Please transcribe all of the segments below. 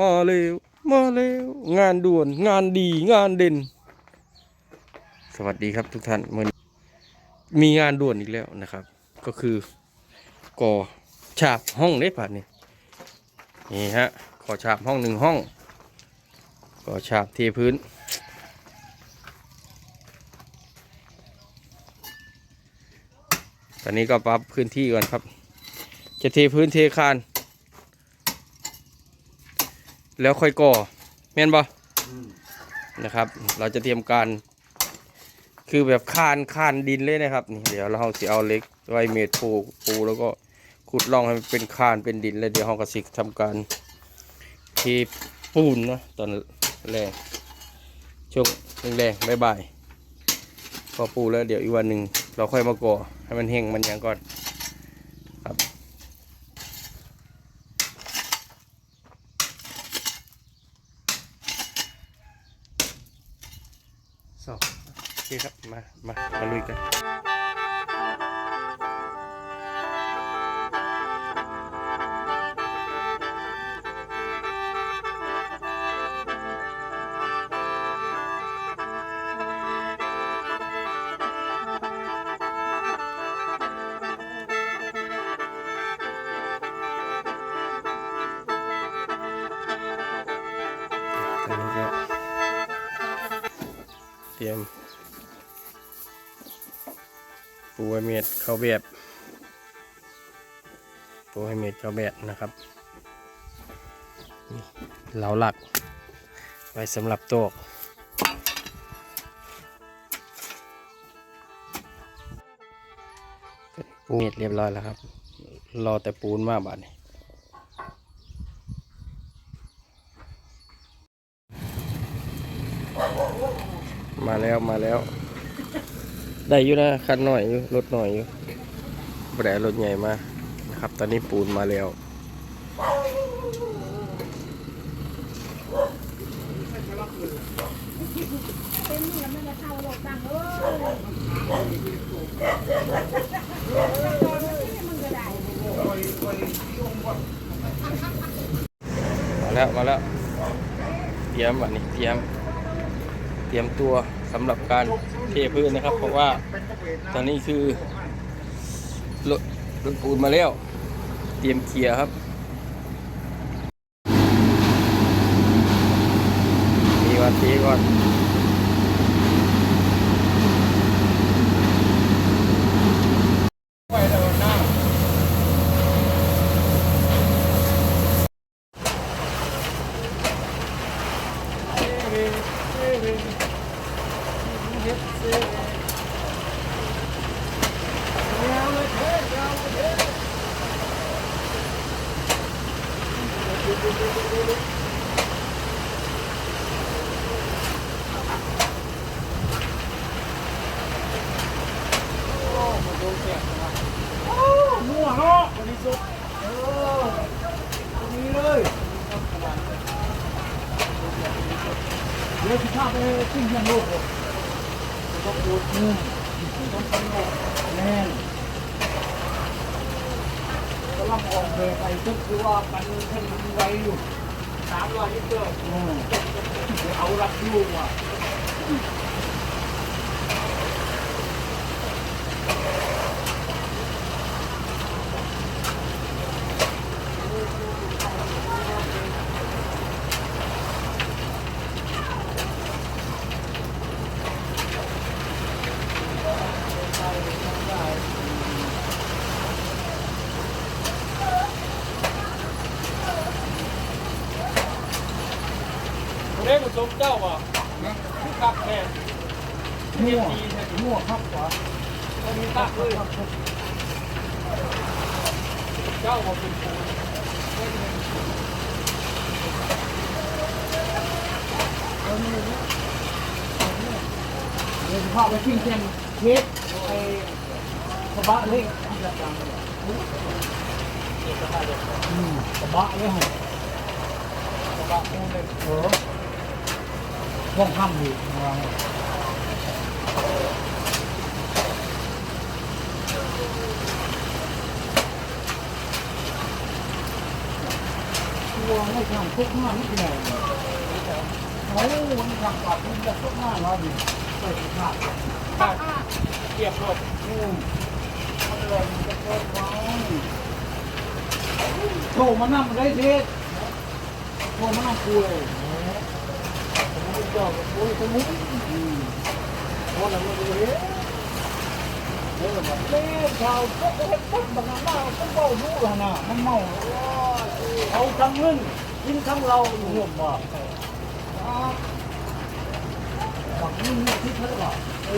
มาเร็วมาเร็วงานด่วนงานดีงานเด่น สวัสดีครับทุกท่านมื่อนี้มีงานด่วนอีกแล้วนะครับ ก็คือก่อฉาบห้องได้ผ่านนี่นี่ฮะก่อฉาบห้องหนึ่งห้องก่อฉาบเทพื้นตอนนี้ก็ปรับพื้นที่ก่อนครับ จะเทพื้นเทคาน แล้วค่อยก่อแม่นบ่นะครับ เราจะเตรียมการ คือแบบคานคานดินเลยนะครับนี่เดี๋ยวเราจะเอาเล็กไว้เมตรปูปูแล้วก็ขุดร่องให้มันเป็นคานเป็นดินแล้วเดี๋ยวเราก็สิทำการเทปูนเนาะตอนแรกช่วงแรงๆบ่ายๆพอปูแล้วเดี๋ยวอีกวันหนึ่งเราค่อยมาก่อให้มันเฮงมันยังก่อน อนนี้ก็เตรียม ปูให้เม็ดเข้าแบบ ปูให้เม็ดเข้าแบบนะครับเหลาหลัก ไว้สำหรับโต๊ะปูเม็ดเรียบร้อยแล้วครับ รอแต่ปูนมาบาดนี้ มาแล้วมาแล้ว ได้อยู่นะคันหน่อยอยู่รถหน่อยอยู่บ่ได้เอารถใหญ่มานะครับ ตอนนี้ปูนมาแล้วมาหลอกตังเออมันก็ได้มาแล้วมาแล้วเตรียมวันนี้เตรียม เตรียมตัวสำหรับการเทพื้นนะครับ เพราะว่าตอนนี้คือรถรถปูนมาแล้ว เตรียมเคลียร์ครับมีวันทีก่อน มั่วเนาะบริสุทธิ์เออตรงนี้เลยเดี๋ยวสิพาไปขึ้นเฮียนโลกเลย ต้องปวดมือต้องสงบแน่นกำลังออกแบบไปทุกคือว่ามันเพิ่นไว้อยู่สามร้อยลิตรเดี๋ยวเอารับลูกว่ะ สมเจ้าว่ะคือคักแน่มั่วมั่วครับวะมันมีคักเลยเจ้าว่าเป็นปูเดี๋ยวสิพาไปขึ้นเฮียนเทปไอ้กระบะเล็กอืมกระบะเลยฮะกระบะปูนเลยเออ ห้องค่ำอยู่ระวังตัวไม่ทำทุกหน้านี่ไงโอ้มันทำปากมันจะทุกหน้าเราดิไปที่ขาดขาดเกียบรถอืมมันเลยมันจะเกิดไว้โทรมานั่งได้เทศโทรมานั่งคุย ผมไม่ยอมคุยสมุนอืมโทรแล้วมันเลยเล่เขาก็เฮ็ดปุ๊บบางนั้นเราก็เมาดูแล้วนะมันเมาเอาทั้งเงินกินทั้งเราอยู่ห่วงบ่บักนี่มีที่เท่าไหร่เอ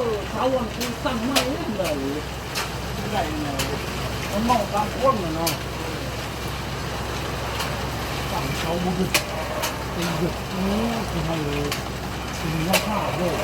อเขาวันคือสั่งมาเล่นเลยที่ไหนเนี่ยมันเมาตามคนนะเนาะสั่งเขาบุ กตีหยุดนี่คือให้กินน้ำข้าวด้วย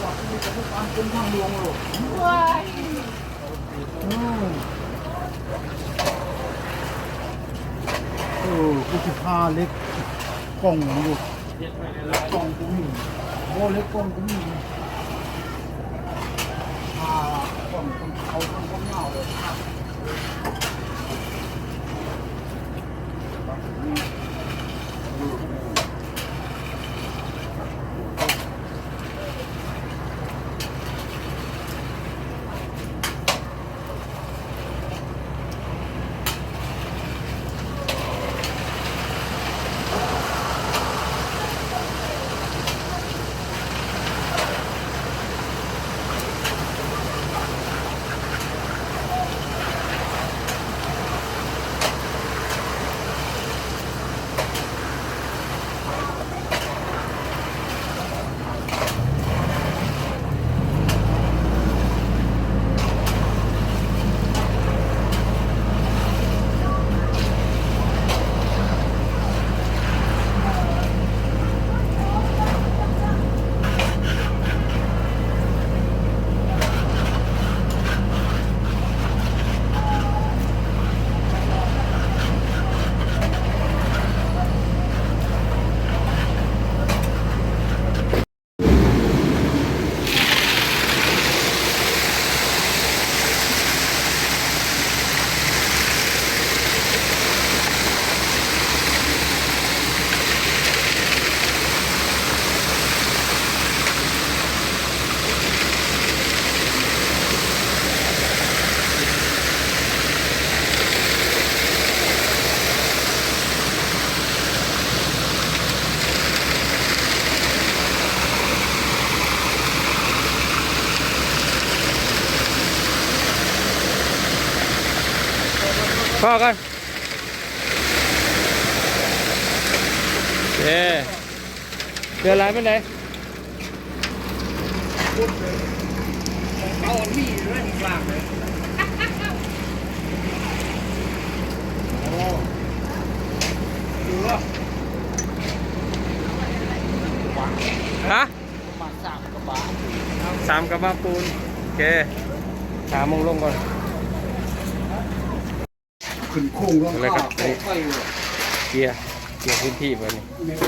กว่าที่จะได้การ เป็นทองหลวงหรอกว้ายอืมเออกูจะพาเล็กกล่องอยู่กล่องกูมีโอ้เล็กกล่องกูมีพากล่องคนเขาคนคนเหงาเลย พอกันเย้เดือดอะไรเป็นไหนเอาอันนี้เรื่องกลางเลยโอ้ดูว่าฮะมาสามกระบะสามกระบะปูนโอเคสามโมงลงก่อน ขึ้นโค้งลงอะไรครับตกไปเลยเกียร์เกียร์พื้นที่ไปนี่เนี่ย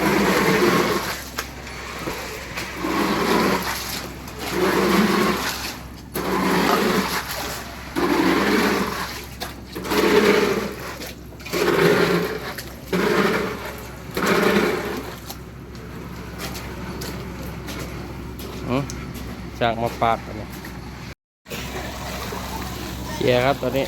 อืมจากมาปาดอันนี้เกียร์ครับตอนนี้